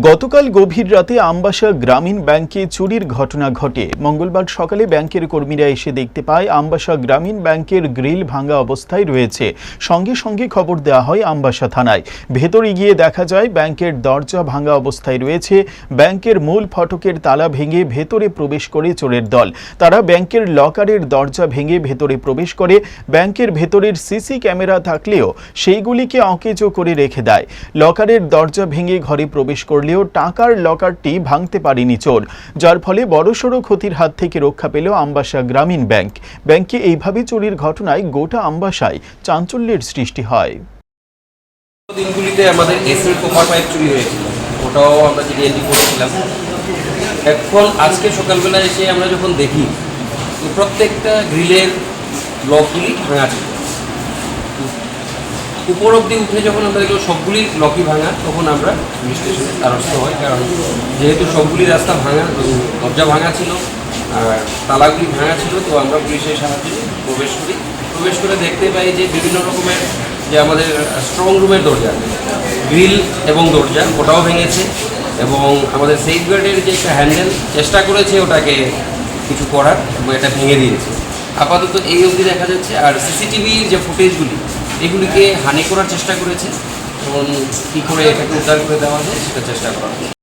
গতকাল গভীর রাতে আমবাসা গ্রামীণ ব্যাংকে চুরির ঘটনা ঘটে। মঙ্গলবার সকালে ব্যাংকের কর্মীরা এসে দেখতে পায়, আমবাসা গ্রামীণ ব্যাংকের গ্রিল ভাঙা অবস্থায় রয়েছে। সঙ্গে সঙ্গে খবর দেওয়া হয় আমবাসা থানায়। ভেতরে গিয়ে দেখা যায়, ব্যাংকের দরজা ভাঙা অবস্থায় রয়েছে। ব্যাংকের মূল ফটকের তালা ভেঙে ভেতরে প্রবেশ করে চোরের দল। তারা ব্যাংকের লকারের দরজা ভেঙে ভেতরে প্রবেশ করে। ব্যাংকের ভেতরের সিসি ক্যামেরা থাকলেও সেইগুলিকে অকেজো করে রেখে দেয়। লকারের দরজা ভেঙে ঘরে প্রবেশ করলেও টাকার লকারটি ভাঙতে পারেনি চোর, যার ফলে বড়সড় ক্ষতির হাত থেকে রক্ষা পেল আমবাসা গ্রামীণ ব্যাংক। ব্যাংকে এইভাবে চুরির ঘটনায় গোটা আমবাসায় চাঞ্চল্যের সৃষ্টি হয়। দিনগুলিতে আমাদের এসি কোপার পাইপ চুরি হয়েছিল, ওটাও আমরা জিডিএনডি করেছিলাম। এখন আজকে সকালবেলা এসে আমরা যখন দেখি প্রত্যেকটা গ্রিলের লকগুলি ভাঙা ছিল। উপর অব্দি উঠে যখন আমরা দেখলাম সবগুলি লকি ভাঙা, তখন আমরা পুলিশ স্টেশনে দ্বারস্থ হই। কারণ যেহেতু সবগুলি রাস্তা ভাঙা দরজা ভাঙা ছিল, আর তালাগুলি ভাঙা ছিল, তো আমরা পুলিশের সাহায্যে প্রবেশ করি। প্রবেশ করে দেখতে পাই যে বিভিন্ন রকমের যে আমাদের স্ট্রং রুমের দরজা গ্রিল এবং দরজা, ওটাও ভেঙেছে এবং আমাদের সেফ গার্ডের যে একটা হ্যান্ডেল চেষ্টা করেছে ওটাকে কিছু করার এবং এটা ভেঙে দিয়েছে। আপাতত এই অবধি দেখা যাচ্ছে। আর সিসিটিভির যে ফুটেজগুলি এগুলিকে হানি করার চেষ্টা করেছে এবং কী করে এটাকে উদ্ধার করে দেওয়া যায় সেটা চেষ্টা করা